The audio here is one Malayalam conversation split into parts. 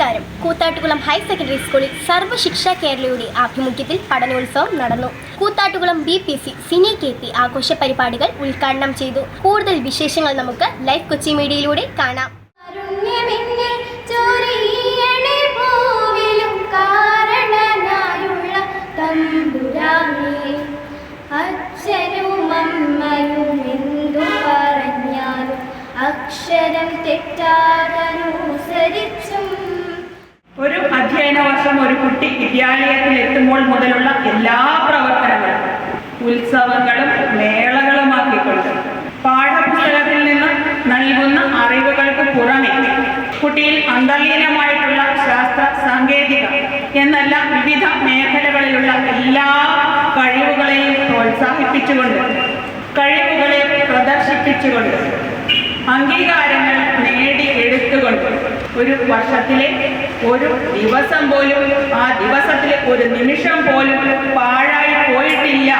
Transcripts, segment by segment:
നമസ്കാരം. കൂത്താട്ടുകുളം ഹയർ സെക്കൻഡറി സ്കൂളിൽ സർവശിക്ഷ കേരളയുടെ ആഭിമുഖ്യത്തിൽ പഠനോത്സവം നടന്നു. Koothattukulam B P C Sini K P ആഘോഷ പരിപാടികൾ ഉദ്ഘാടനം ചെയ്തു. കൂടുതൽ വിശേഷങ്ങൾ നമുക്ക് ലൈവ് കൊച്ചി മീഡിയയിലൂടെ കാണാം. അക്ഷരം ചൊരിയണേ ഒരു കുട്ടി വിദ്യാലയത്തിൽ എത്തുമ്പോൾ മുതലുള്ള എല്ലാ പ്രവർത്തനങ്ങളും ഉത്സവങ്ങളും മേളകളുമാക്കിക്കൊണ്ട് പാഠപുസ്തകത്തിൽ നിന്ന് നൽകുന്ന അറിവുകൾക്ക് പുറമെ കുട്ടിയിൽ അന്തർലീനമായിട്ടുള്ള ശാസ്ത്ര സാങ്കേതിക എന്നല്ല വിവിധ മേഖലകളിലുള്ള എല്ലാ കഴിവുകളെയും പ്രോത്സാഹിപ്പിച്ചുകൊണ്ട് കഴിവുകളെ പ്രദർശിപ്പിച്ചുകൊണ്ട് അംഗീകാരങ്ങൾ നേടിയെടുത്തുകൊണ്ട് ഒരു വർഷത്തിലെ ഒരു ദിവസം പോലും ആ ദിവസത്തിലെ ഒരു നിമിഷം പോലും പാഴായി പോയിട്ടില്ല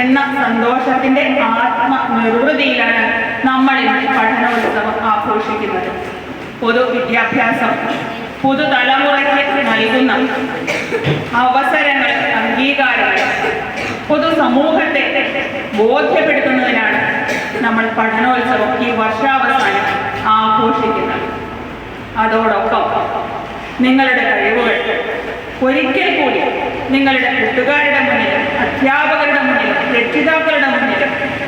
എന്ന സന്തോഷത്തിന്റെ ആത്മനിർവൃതിയിലാണ് നമ്മൾ ഇന്ന് പഠനോത്സവം ആഘോഷിക്കുന്നത്. പൊതു വിദ്യാഭ്യാസം പുതുതലമുറയ്ക്ക് നൽകുന്ന അവസരങ്ങൾ അംഗീകാരങ്ങൾ പൊതു സമൂഹത്തെ ബോധ്യപ്പെടുത്തുന്നതിനാണ് നമ്മൾ പഠനോത്സവം ഈ വർഷാവസാനം ആഘോഷിക്കുന്നത്. അതോടൊപ്പം നിങ്ങളുടെ കഴിവുകൾ. ഒരിക്കൽ കൂടി നിങ്ങളുടെ കൂട്ടുകാരുടെ മുന്നിൽ അധ്യാപകരുടെ മുന്നിൽ രക്ഷിതാക്കളുടെ മുന്നിൽ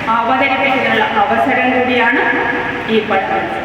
അവതരിപ്പിക്കാനുള്ള അവസരം കൂടിയാണ് ഈ പഠനോത്സവം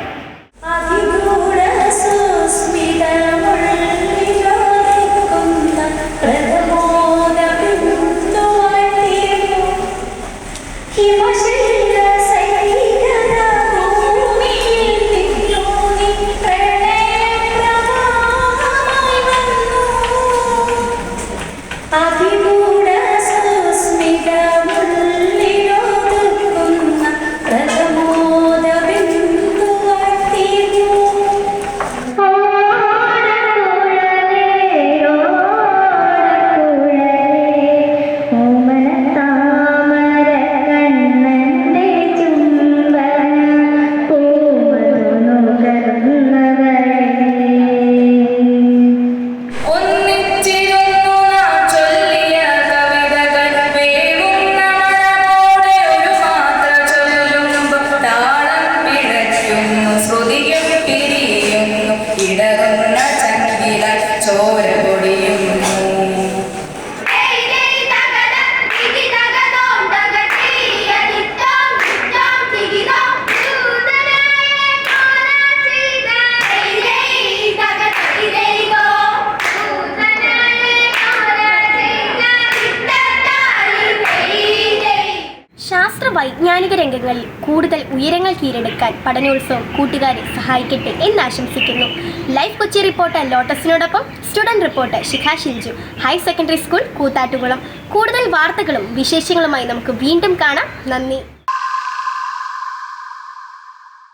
ശാസ്ത്ര വൈജ്ഞാനിക രംഗങ്ങളിൽ കൂടുതൽ ഉയരങ്ങൾ കീഴടക്കാൻ പഠനോത്സവം കൂട്ടുകാരെ സഹായിക്കട്ടെ എന്ന് ആശംസിക്കുന്നു. Life Kochi reporter ലോട്ടസിനോടൊപ്പം student reporter Shikha Shilju higher secondary school Koothattukulam. കൂടുതൽ വാർത്തകളും വിശേഷങ്ങളുമായി നമുക്ക് വീണ്ടും കാണാം. നന്ദി.